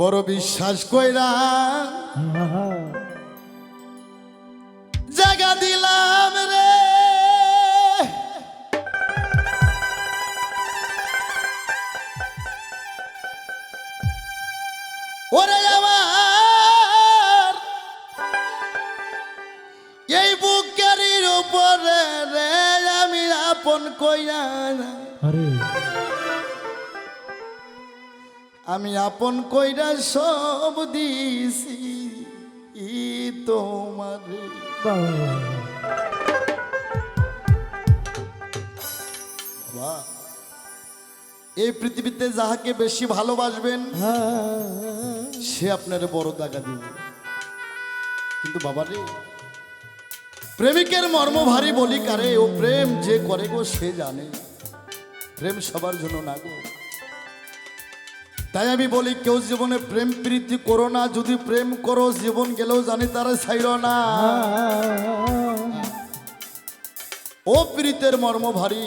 বড় বিশ্বাস কইরা জায়গা দিলাম রে। ওরে আমার, এই বুকের উপরে রে আমি আপন কইরা আমি আপন কইরা সব দিছি তোমারে। এই পৃথিবীতে যাহাকে বেশি ভালোবাসবেন, সে আপনার বড় টাকা দিবে। কিন্তু বাবা রে প্রেমিকের মর্ম ভারী বলি কারে, ও প্রেম যে করে গো সে জানে। প্রেম সবার জন্য না গো। তাই আমি বলি, কেউ জীবনে প্রেম প্রীতি করো না, যদি প্রেম করো, জীবন গেলেও জানি তারা ছাইর না। ও প্রীতের মর্ম ভারী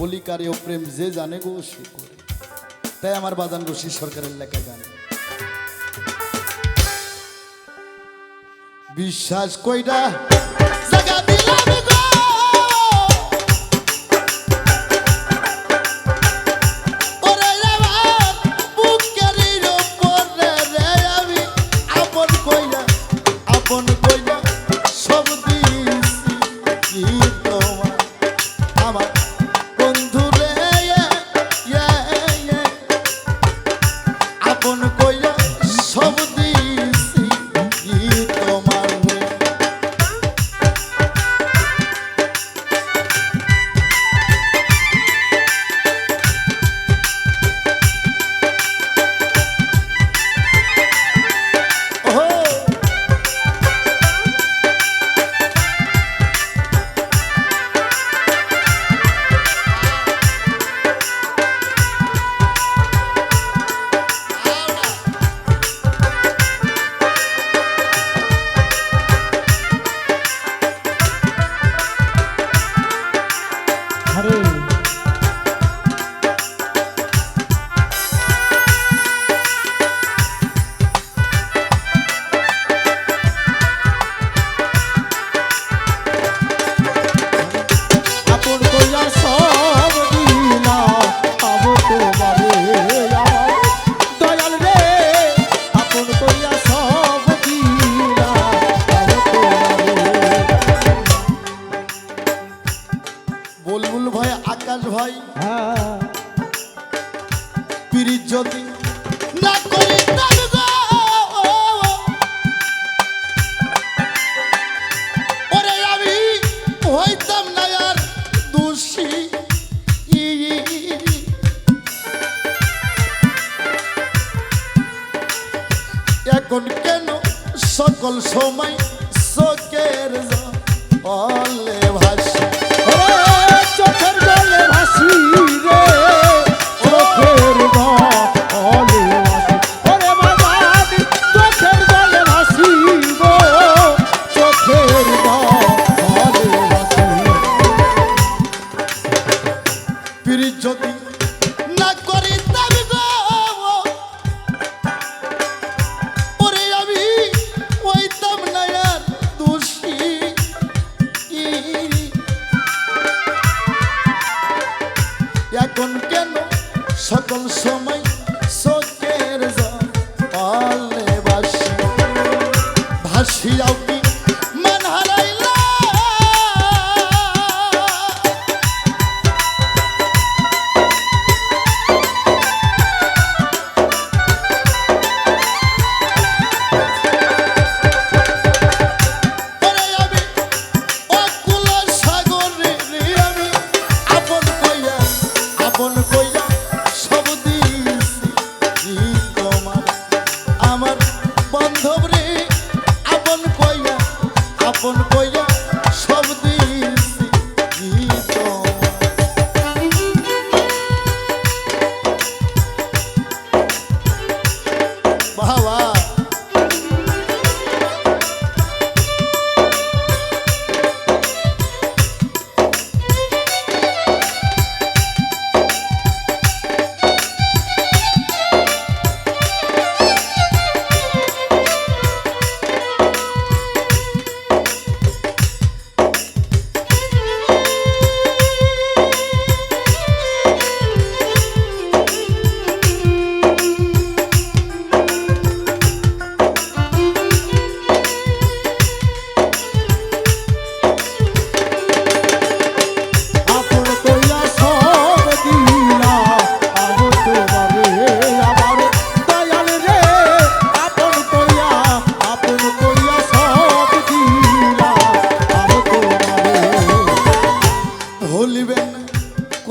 বলি কারে ও প্রেম যে জানে গো, সে করে। তাই আমার বাদান রশি সরকারের লেখা গান বিশ্বাস কইরা জাগা দিলাম সকল সময়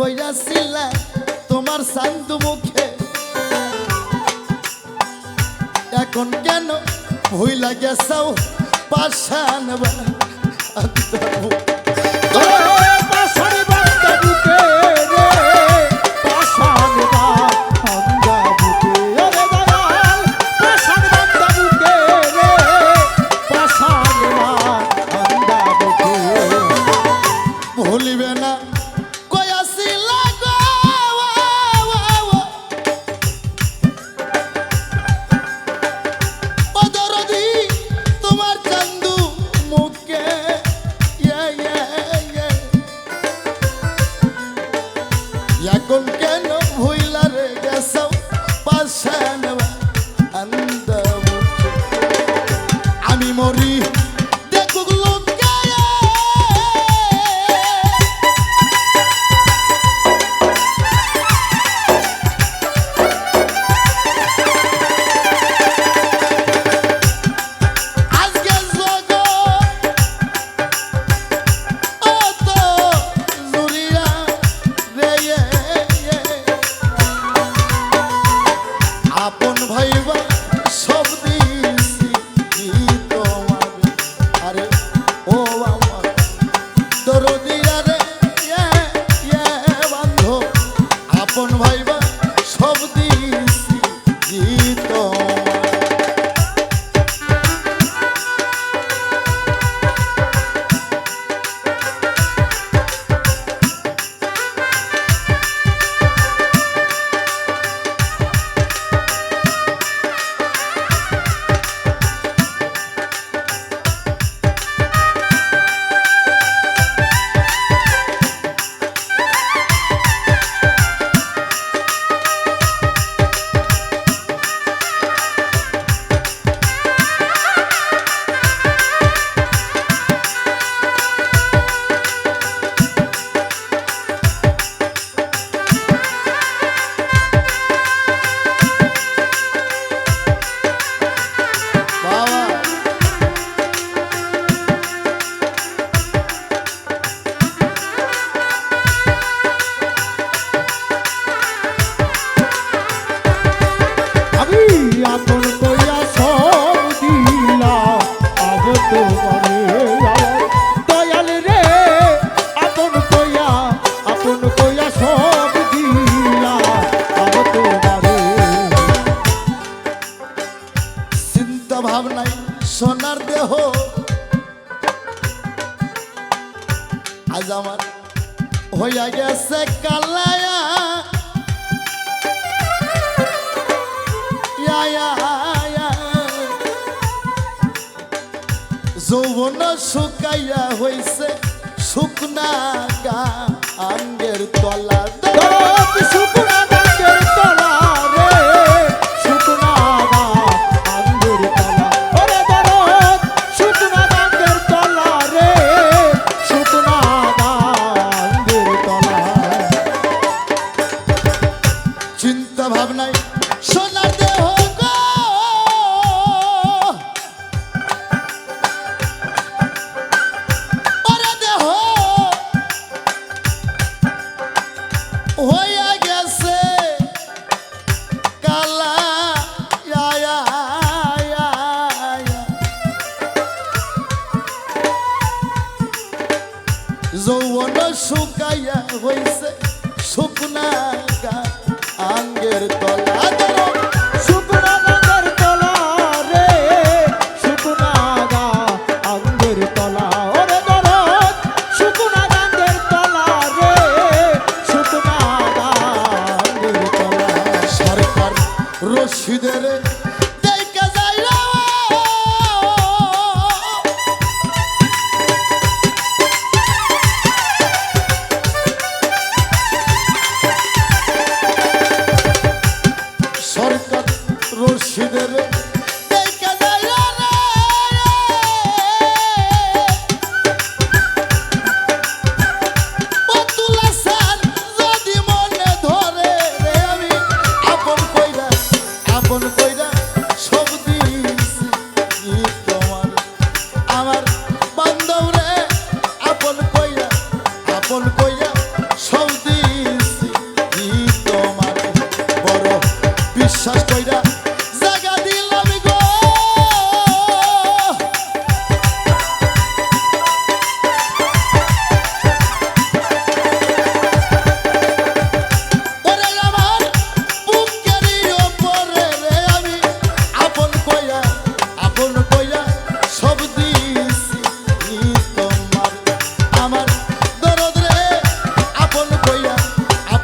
কইরাছিলা তোমার সান্দু মুখে। এখন কেন ভুইলা সব পাশান বা Y a con qué আজ আমার হইয়া গেছে কালায়া। যৌবন শুকাইয়া হইছে শুকনা গা আঙ্গের তলা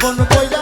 আপন কইরা